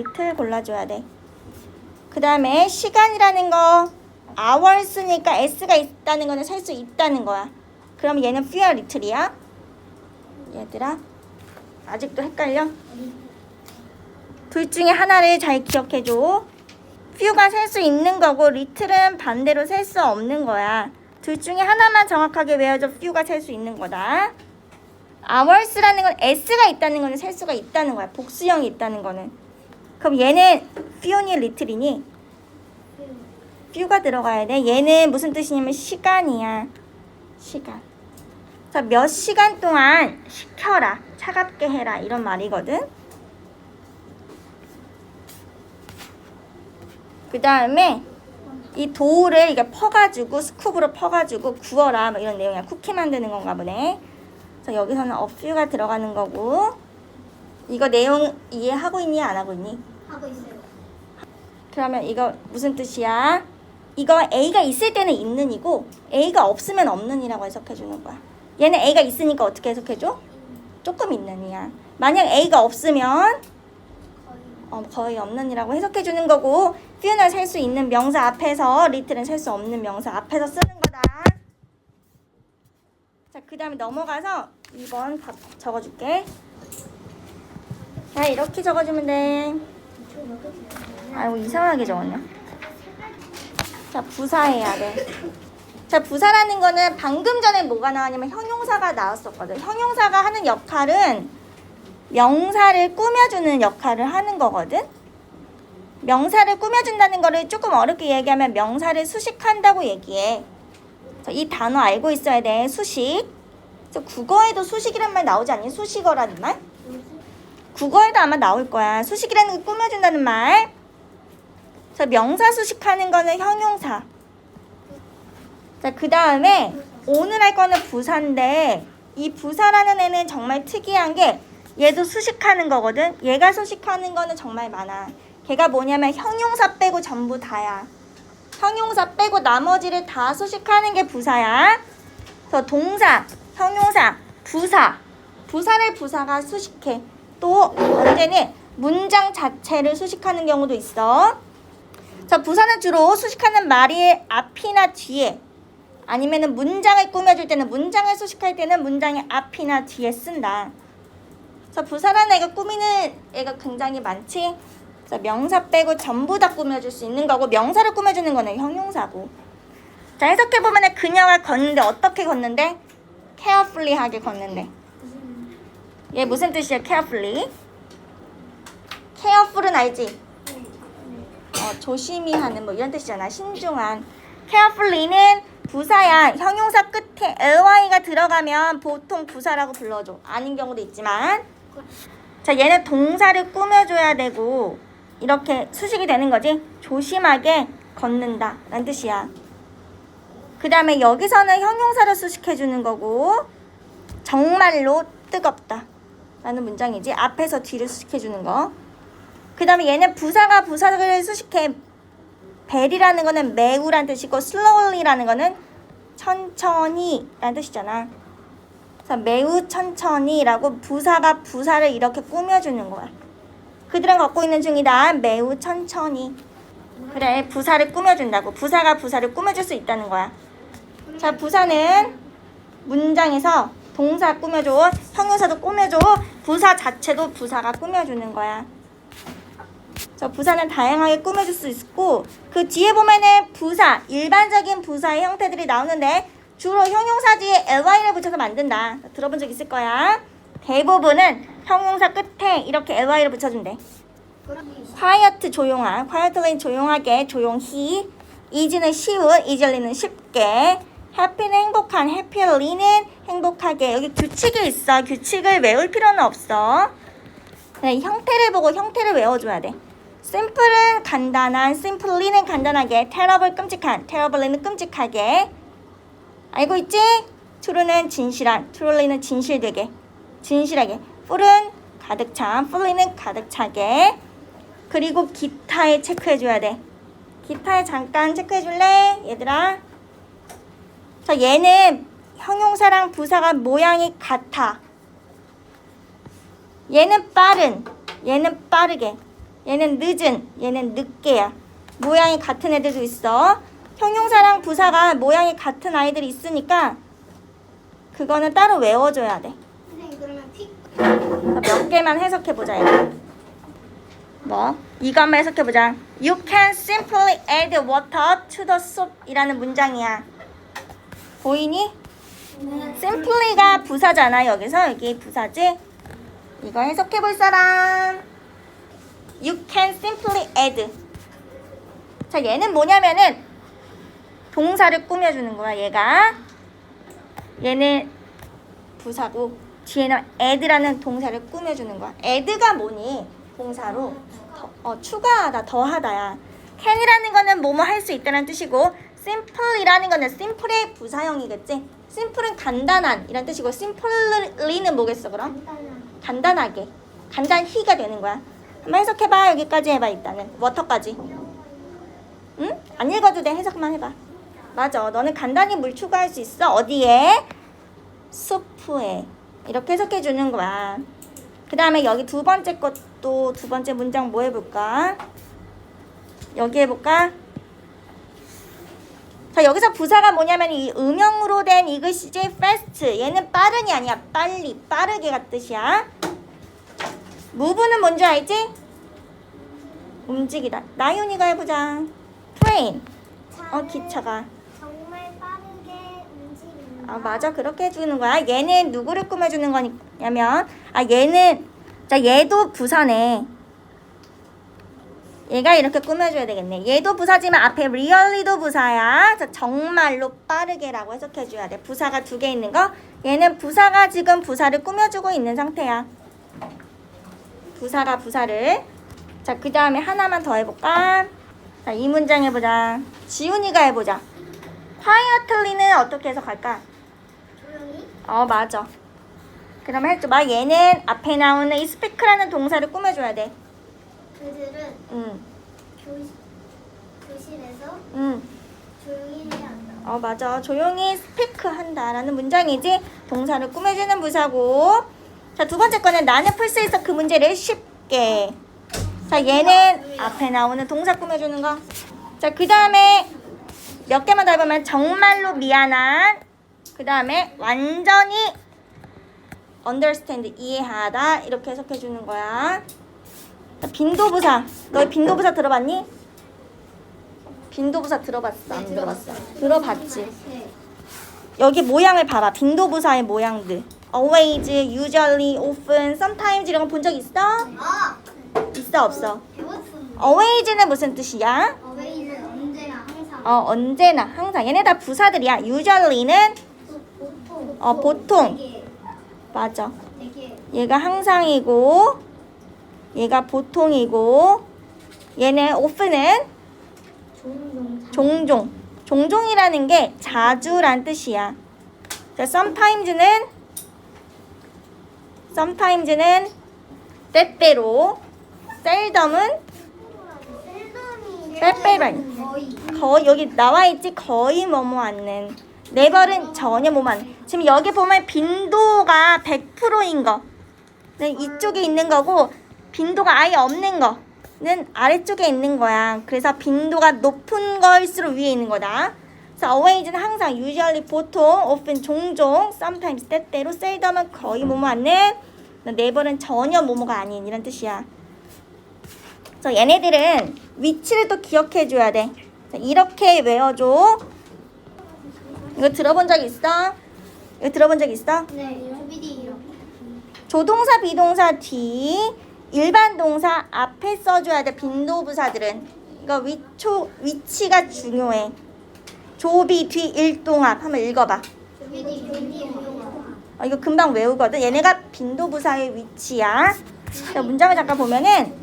리틀 골라줘야 돼. 그 다음에 시간이라는 거 hours니까 s가 있다는 거는 셀 수 있다는 거야. 그럼 얘는 fewer little이야. 얘들아 아직도 헷갈려? 둘 중에 하나를 잘 기억해줘. few가 셀 수 있는 거고 little은 반대로 셀 수 없는 거야. 둘 중에 하나만 정확하게 외워줘. few가 셀 수 있는 거다. hours라는 건 s가 있다는 거는 셀 수가 있다는 거야. 복수형이 있다는 거는. 그럼 얘는 few니 little이니? few가 들어가야 돼. 얘는 무슨 뜻이냐면 시간이야. 시간. 자, 몇 시간 동안 식혀라. 차갑게 해라. 이런 말이거든. 그 다음에 이 도우를 이게 퍼가지고 스쿱으로 퍼가지고 구워라. 뭐 이런 내용이야. 쿠키 만드는 건가 보네. 자, 여기서는 few가 들어가는 거고. 이거 내용 이해하고 있니? 안 하고 있니? 하고 있어요. 그러면 이거 무슨 뜻이야? 이거 A가 있을 때는 있는이고 A가 없으면 없는이라고 해석해 주는 거야. 얘는 A가 있으니까 어떻게 해석해 줘? 조금 있는이야. 만약 A가 없으면 어, 거의 없는이라고 해석해 주는 거고 few는 셀수 있는 명사 앞에서 little은 셀 수 없는 명사 앞에서 쓰는 거다. 자, 그 다음에 넘어가서 2번 밥 적어줄게. 자, 이렇게 적어주면 돼. 아이고 이상하게 적었냐? 자 부사해야 돼. 자 부사라는 거는 방금 전에 뭐가 나왔냐면 형용사가 나왔었거든. 형용사가 하는 역할은 명사를 꾸며주는 역할을 하는 거거든. 명사를 꾸며준다는 거를 조금 어렵게 얘기하면 명사를 수식한다고 얘기해. 자, 이 단어 알고 있어야 돼. 수식. 국어에도 수식이란 말 나오지 않니? 수식어라는 말? 국어에도 아마 나올 거야. 수식이라는 거 꾸며준다는 말. 자, 명사 수식하는 거는 형용사. 자, 그 다음에 오늘 할 거는 부사인데 이 부사라는 애는 정말 특이한 게 얘도 수식하는 거거든. 얘가 수식하는 거는 정말 많아. 걔가 뭐냐면 형용사 빼고 전부 다야. 형용사 빼고 나머지를 다 수식하는 게 부사야. 그래서 동사, 형용사, 부사. 부사를 부사가 수식해. 또 언제는 문장 자체를 수식하는 경우도 있어. 자, 부사는 주로 수식하는 말이 앞이나 뒤에 아니면은 문장을 꾸며줄 때는 문장을 수식할 때는 문장의 앞이나 뒤에 쓴다. 자, 부사라는 애가 꾸미는 애가 굉장히 많지. 자, 명사 빼고 전부 다 꾸며줄 수 있는 거고 명사를 꾸며주는 거는 형용사고. 자, 해석해 보면은 그녀가 걷는데 어떻게 걷는데? carefully하게 걷는데. 얘 무슨 뜻이야? carefully? careful은 알지? 어, 조심히 하는 뭐 이런 뜻이잖아. 신중한. carefully는 부사야. 형용사 끝에 ly가 들어가면 보통 부사라고 불러줘. 아닌 경우도 있지만. 자, 얘는 동사를 꾸며줘야 되고 이렇게 수식이 되는 거지. 조심하게 걷는다. 라는 뜻이야. 그 다음에 여기서는 형용사를 수식해 주는 거고 정말로 뜨겁다. 라는 문장이지. 앞에서 뒤를 수식해주는 거. 그 다음에 얘는 부사가 부사를 수식해. 벨이라는 거는 매우란 뜻이고 slowly라는 거는 천천히 라는 뜻이잖아. 그래서 매우 천천히 라고 부사가 부사를 이렇게 꾸며주는 거야. 그들은 걷고 있는 중이다. 매우 천천히. 그래, 부사를 꾸며준다고. 부사가 부사를 꾸며줄 수 있다는 거야. 자, 부사는 문장에서 동사 꾸며줘, 형용사도 꾸며줘, 부사 자체도 부사가 꾸며주는 거야. 저 부사는 다양하게 꾸며줄 수 있고 그 뒤에 보면은 부사 일반적인 부사의 형태들이 나오는데 주로 형용사 뒤에 ly를 붙여서 만든다. 들어본 적 있을 거야. 대부분은 형용사 끝에 이렇게 ly를 붙여준대 quiet 조용한 quietly 조용하게 조용히. easy는 쉬운 easily 쉽게 happy는 행복한 happyly는 행복하게 여기 규칙이 있어 규칙을 외울 필요는 없어 네, 형태를 보고 형태를 외워줘야 돼 simple은 간단한, simply는 간단하게, terrible 끔찍한, terribly는 끔찍하게. 알고 있지? true는 진실한, truly는 진실되게, 진실하게. full은 가득 찬, fully는 가득 차게. 그리고 기타에 체크해줘야 돼. 기타에 잠깐 체크해줄래? 얘들아. 자, 얘는 형용사랑 부사가 모양이 같아. 얘는 빠른, 얘는 빠르게. 얘는 늦은, 얘는 늦게야. 모양이 같은 애들도 있어. 형용사랑 부사가 모양이 같은 아이들이 있으니까 그거는 따로 외워줘야 돼. 몇 개만 해석해보자. 뭐? 이거 한번 해석해보자. You can simply add water to the soup 이라는 문장이야. 보이니? simply가 부사잖아, 여기서. 여기 부사지? 이거 해석해 볼 사람. You can simply add. 자, 얘는 뭐냐면은 동사를 꾸며주는 거야, 얘가. 얘는 부사고 뒤에는 add라는 동사를 꾸며주는 거야. add가 뭐니? 동사로 더, 어, 추가하다, 더하다야. can이라는 거는 뭐뭐 할 수 있다는 뜻이고 simply라는 거는 simple의 부사형이겠지. simple은 간단한 이란 뜻이고 simply는 뭐겠어 그럼? 간단한 간단하게, 간단히가 되는 거야. 한번 해석해봐. 여기까지 해봐 일단은. 워터까지. 응? 안 읽어도 돼. 해석만 해봐. 맞아. 너는 간단히 물 추가할 수 있어. 어디에? 수프에. 이렇게 해석해 주는 거야. 그 다음에 여기 두 번째 것도 두 번째 문장 뭐 해볼까? 여기 해볼까? 자 여기서 부사가 뭐냐면 이 음형으로 된 이것이지 fast 얘는 빠른이 아니야. 빨리 빠르게가 뜻이야. move는 뭔지 알지? 움직이다. 나윤이가 해보자. train. 어 기차가. 정말 빠르게 움직인다. 아 맞아. 그렇게 해주는 거야. 얘는 누구를 꾸며주는 거냐면 아 얘는 자 얘도 부사네 얘가 이렇게 꾸며줘야 되겠네. 얘도 부사지만 앞에 really도 부사야. 자 정말로 빠르게라고 해석해줘야 돼. 부사가 두 개 있는 거? 얘는 부사가 지금 부사를 꾸며주고 있는 상태야. 부사가 부사를. 자 그 다음에 하나만 더 해볼까? 자 이 문장 해보자. 지훈이가 해보자. quietly는 어떻게 해석할까? 조용히 어 맞아. 그러면 해줘봐. 얘는 앞에 나오는 이 speak라는 동사를 꾸며줘야 돼. 그들은 응, 교실, 교실에서 응. 조용히 해야 한다 어 맞아. 조용히 speak 한다라는 문장이지. 동사를 꾸며주는 부사고. 자 두 번째 거는 나는 풀 수 있어 그 문제를 쉽게. 자 얘는 앞에 나오는 동사 꾸며주는 거. 자 그 다음에 몇 개만 더 해보면 정말로 미안한. 그 다음에 완전히 understand 이해하다 이렇게 해석해 주는 거야. 자, 빈도부사. 너 빈도부사 들어봤니? 빈도부사 들어봤어? 안 들어봤어? 들어봤지. 네 여기 모양을 봐봐. 빈도부사의 모양들. always, usually, often, sometimes 이런 거 본 적 있어? 아! 있어 없어? always는 무슨 뜻이야? 어 언제나 항상 얘네 다 부사들이야. usually는 어, 보통. 맞아. 얘가 항상이고 얘가 보통이고 얘는 often은 종종 종종. 종종이라는 게 자주란 뜻이야. 자, sometimes는 sometimes는 때때로 seldom은 셀덤이 빼빼라니. 거의 여기 나와 있지 거의 뭐뭐 않는 네벌은 전혀 않는 지금 여기 보면 빈도가 100%인 거는 이쪽에 있는 거고 빈도가 아예 없는 거는 아래쪽에 있는 거야 그래서 빈도가 높은 걸수록 위에 있는 거다 그래서 always는 항상 usually 보통 often 종종 sometimes 때때로 seldom은 거의 뭐뭐 않는 네벌은 전혀 뭐뭐가 아닌 이런 뜻이야 그래서 얘네들은 위치를 또 기억해 줘야 돼. 자, 이렇게 외워줘. 이거 들어본 적 있어? 이거 들어본 적 있어? 네 조비디 이렇게 조동사, 비동사 뒤, 일반 동사 앞에 써줘야 돼. 빈도부사들은. 이거 위초, 위치가 중요해. 조비, 뒤, 일동합. 한번 읽어봐. 어, 이거 금방 외우거든. 얘네가 빈도부사의 위치야. 자, 문장을 잠깐 보면은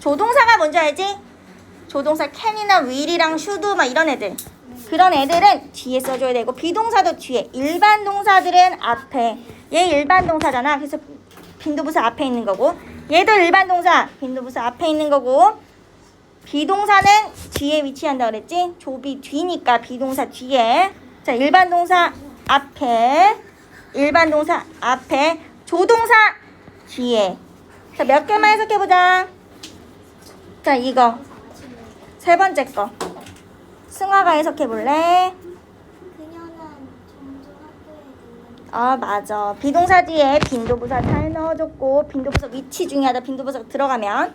조동사가 뭔지 알지? 조동사 can이나 will이랑 should 막 이런 애들. 그런 애들은 뒤에 써줘야 되고 비동사도 뒤에. 일반 동사들은 앞에. 얘 일반 동사잖아. 그래서 빈도부사 앞에 있는 거고. 얘도 일반 동사 빈도부사 앞에 있는 거고. 비동사는 뒤에 위치한다 그랬지? 조비 뒤니까 비동사 뒤에. 자, 일반 동사 앞에. 일반 동사 앞에. 조동사 뒤에. 자, 몇 개만 해석해 보자. 자, 이거. 세 번째 거. 승화가 해석해 볼래? 그녀는 종종 학교에 들렀다. 아, 맞아. 비동사 뒤에 빈도부사 잘 넣어줬고, 빈도부사 위치 중요하다. 빈도부사 들어가면.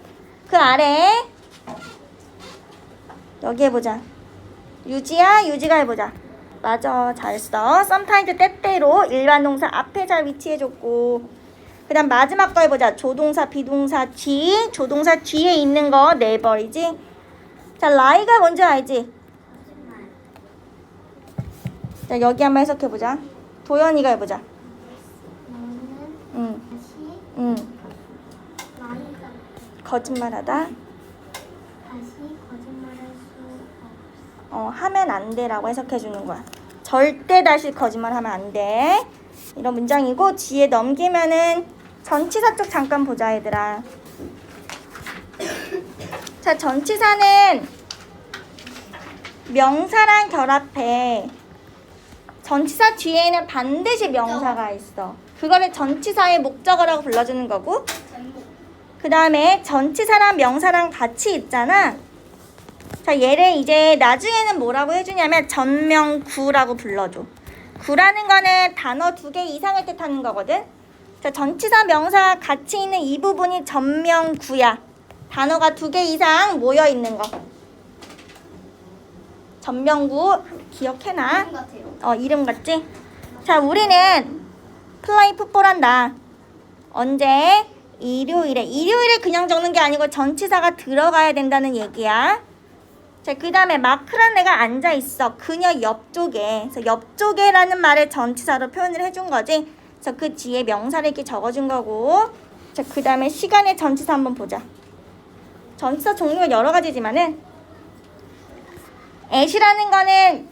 그 아래, 여기 해보자. 유지야, 유지가 해보자. 맞아. 잘했어. sometimes 때때로 일반 동사 앞에 잘 위치해줬고, 그 다음 마지막 거 해보자. 조동사, 비동사 뒤, 조동사 뒤에 있는 거 내버리지. 자, 라이가 뭔지 알지? 자, 여기 한번 해석해보자. 도연이가 해보자. 너는 응, 다시 응. 라이가 거짓말하다. 다시 거짓말할 수 없어. 어, 하면 안 돼라고 해석해 주는 거야. 절대 다시 거짓말 하면 안 돼. 이런 문장이고 뒤에 넘기면은 전치사 쪽 잠깐 보자 얘들아. 자, 전치사는 명사랑 결합해. 전치사 뒤에는 반드시 명사가 있어. 그거를 전치사의 목적어라고 불러주는 거고. 그 다음에 전치사랑 명사랑 같이 있잖아. 자, 얘를 이제 나중에는 뭐라고 해주냐면 전명구라고 불러줘. 구라는 거는 단어 두 개 이상을 뜻하는 거거든. 자, 전치사 명사 같이 있는 이 부분이 전명구야. 단어가 두 개 이상 모여 있는 거. 전명구 기억해놔. 것 같아요. 어, 이름 같지? 자, 우리는 플라이 풋볼 한다. 언제? 일요일에. 일요일에 그냥 적는 게 아니고 전치사가 들어가야 된다는 얘기야. 자, 그 다음에 마크란 애가 앉아 있어. 그녀 옆쪽에. 그래서 옆쪽에라는 말을 전치사로 표현을 해준 거지. 그래서 그 뒤에 명사를 이렇게 적어준 거고. 자, 그 다음에 시간의 전치사 한번 보자. 전치사 종류가 여러 가지지만은 애시라는 거는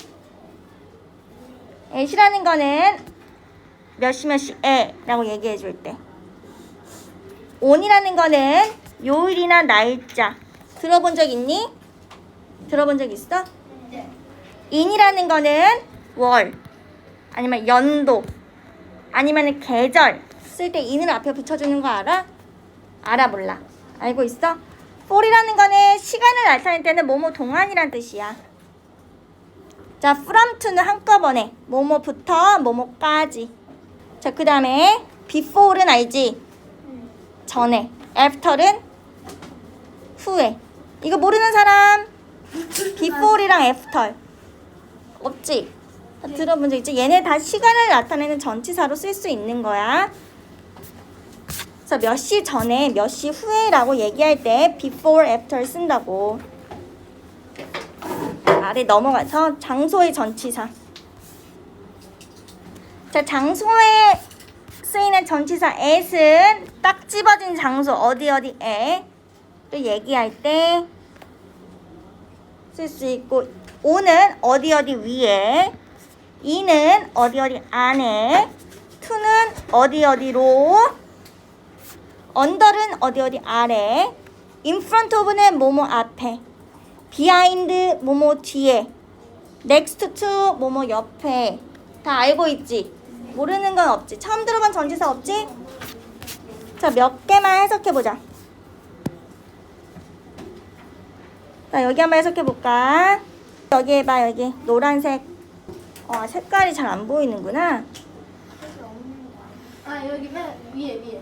애시라는 거는 몇시 몇시에라고 얘기해 줄 때. 온이라는 거는 요일이나 날짜. 들어본 적 있니? 들어본 적 있어? 네. 인이라는 거는 월 아니면 연도 아니면 계절 쓸 때 인을 앞에 붙여주는 거 알아? 알아 몰라? 알고 있어? for이라는 거는 시간을 나타낼 때는 뭐뭐 동안이란 뜻이야. 자, to는 한꺼번에 뭐뭐부터 뭐뭐까지. 자, 그 다음에 before는 알지? 전에. after는 후에. 이거 모르는 사람? before이랑 after. 없지? 다 들어본 적 있지? 얘네 다 시간을 나타내는 전치사로 쓸 수 있는 거야. 그래서 몇 시 전에, 몇 시 후에라고 얘기할 때 before, after 쓴다고. 아래 넘어가서 장소의 전치사. 자, 장소에 쓰이는 전치사 at은 딱 집어진 장소 어디 어디에 또 얘기할 때 쓸 수 있고 오는 어디 어디 위에 이는 어디 어디 안에 투는 어디 어디로 언더는 어디 어디 아래 in front of는 뭐뭐 앞에 behind 뭐뭐 뒤에 next to 뭐뭐 옆에 다 알고 있지? 모르는 건 없지? 처음 들어본 전치사 없지? 자, 몇 개만 해석해 보자. 자, 여기 한번 해석해 볼까? 여기 해봐, 여기. 노란색. 어, 색깔이 잘 안 보이는구나. 아 여기 맨 위에 위에.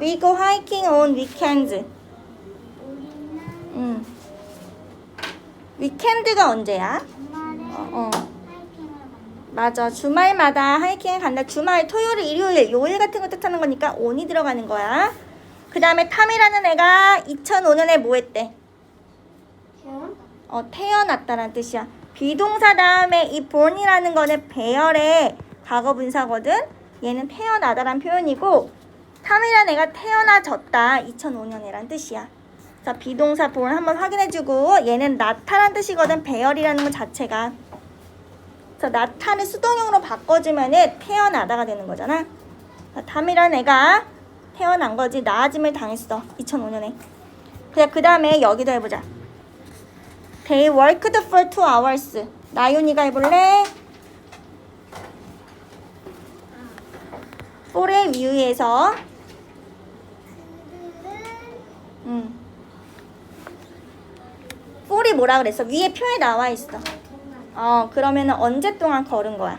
We go hiking on weekends. 우리는 음. 위켄드가 언제야? 어, 어. 맞아. 주말마다 하이킹을 간다. 주말, 토요일, 일요일, 요일 같은 거 뜻하는 거니까 on이 들어가는 거야. 그 다음에 탐이라는 애가 2005년에 뭐 했대? 어, 태어났다는 뜻이야. 비동사 다음에 이 born이라는 거는 배열의 과거 분사거든. 얘는 태어나다란 표현이고 탐이라는 애가 태어나졌다. 2005년이란 뜻이야. 자, 비동사 born 한번 확인해주고 얘는 나타란 뜻이거든. 배열이라는 것 자체가. 그래서 나타를 수동형으로 바꿔주면은 태어나다가 되는 거잖아. 자, 탐이라는 애가 태어난 거지. 나아짐을 당했어. 2005년에. 그래, 그 다음에 여기도 해보자. They worked for two hours. 나윤이가 해볼래? for의 위에서 음, 뭐라 그랬어? 위에 표에 나와 있어. 어, 그러면은 언제 동안 걸은 거야?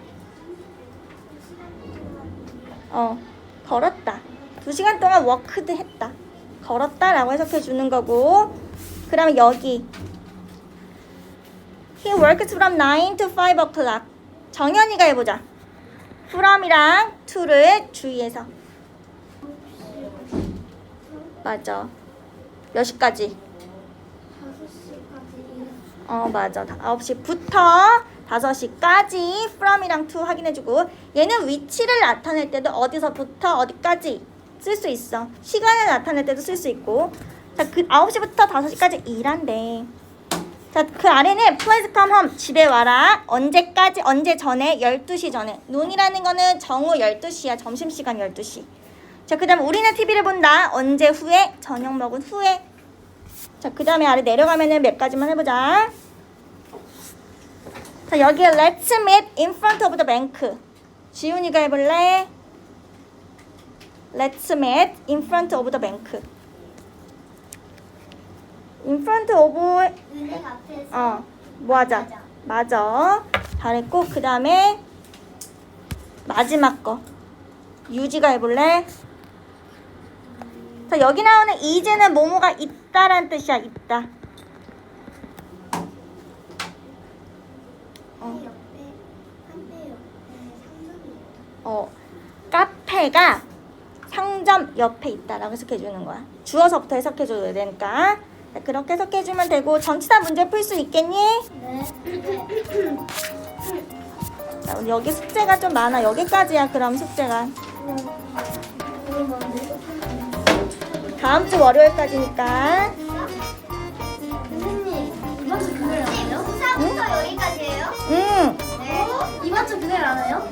어, 걸었다. 두 시간 동안 워크드 했다. 걸었다라고 해석해 주는 거고. 그러면 여기 He works from 9 to 5 o'clock. 정현이가 해보자. from이랑 to를 주의해서. 맞아. 몇 시까지? 5시까지. 어 맞아. 9시부터 5시까지 from이랑 to 확인해주고 얘는 위치를 나타낼 때도 어디서부터 어디까지 쓸 수 있어. 시간을 나타낼 때도 쓸 수 있고. 자그 9시부터 5시까지 일한대. 자그 아래는 please come home. 집에 와라. 언제까지 언제 전에? 12시 전에. 눈이라는 거는 정오 12시야. 점심시간 12시. 자그 다음 우리는 TV를 본다. 언제 후에? 저녁 먹은 후에 자, 그 다음에 아래 내려가면은 몇 가지만 해보자. 자, 여기에 Let's meet in front of the bank. 지훈이가 해볼래? Let's meet in front of the bank. In front of, 은행 앞에서. 어, 뭐 하자? 맞아. 잘했고, 그 다음에 마지막 거. 유지가 해볼래? 자, 여기 나오는 이제는 뭐뭐가 있다란 뜻이야, 있다. 어. 어, 카페가 상점 옆에 있다라고 해석해 주는 거야. 주어서부터 해석해 줘야 되니까. 자, 그렇게 해석해 주면 되고 전치사 문제 풀 수 있겠니? 네. 자, 여기 숙제가 좀 많아. 여기까지야. 그럼 숙제가. 다음 주 월요일까지니까. 선생님 이번 주 금요일 안 해요? 수사부터 여기까지예요? 응. 네. 이번 주 금요일 안 해요?